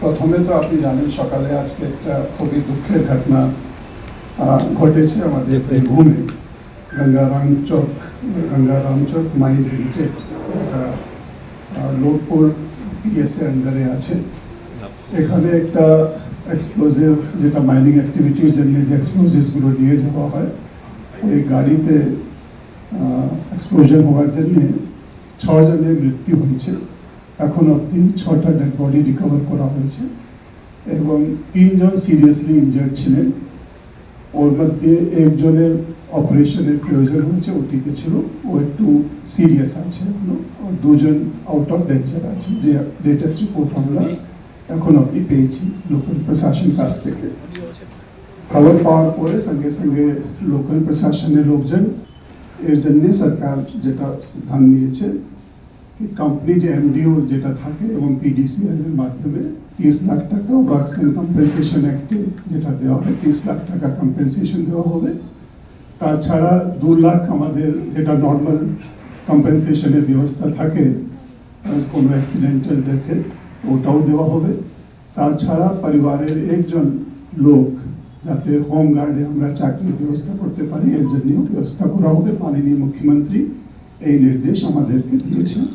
প্রথমে তো আপনি জানেন সকালে আজকে একটা খুবই দুঃখের ঘটনা ঘটেছে আমাদের বীরভূমে গঙ্গারাম চক গঙ্গারাম চক মাইন লিমিটেড আহ, লোকপুর পিএসএ আন্ডারে আছে। এখানে একটা এক্সপ্লোজিভ যেটা মাইনিং অ্যাক্টিভিটির জন্য যে এক্সপ্লোজিভসগুলো নিয়ে যাওয়া হয় ওই গাড়িতে এক্সপ্লোজন হওয়ার জন্যে ছজনের মৃত্যু হয়েছে। এখন অবধি ছটা ডেড বডি রিকভার করা হয়েছে এবং তিনজন সিরিয়াসলি ইনজার্ড ছিলেন। ওর মধ্যে একজনের অপারেশনের প্রয়োজন হয়েছে ওটিতে ছিল। ও একটু সিরিয়াস আছে এখনও। আর দুজন আউট অফ ডেঞ্জার আছে। যে লেটেস্ট রিপোর্ট আমরা এখন অব্দি পেয়েছি লোকাল প্রশাসন কাছ থেকে। খবর পাওয়ার পরে সঙ্গে সঙ্গে লোকাল প্রশাসনের লোকজন এর জন্যে সরকার যেটা সিদ্ধান্ত নিয়েছে কোম্পানি যে এমডিও যেটা থাকে এবং পিডিসিএল এর মাধ্যমে তিরিশ লাখ টাকা ওয়ার্কস এন্ড কম্পেনসেশন অ্যাক্টে যেটা দেওয়া হয়, তিরিশ লাখ টাকা কম্পেনসেশন দেওয়া হবে। তাছাড়া দু লাখ আমাদের যেটা নর্মাল কম্পেনসেশনের ব্যবস্থা থাকে কোনো অ্যাক্সিডেন্টাল ডেথে ওটাও দেওয়া হবে। তাছাড়া পরিবারের একজন লোক যাতে হোম গার্ডে আমরা চাকরির ব্যবস্থা করতে পারি, এর জন্যও ব্যবস্থা করা হবে। মাননীয় মুখ্যমন্ত্রী এই নির্দেশ আমাদেরকে দিয়েছেন।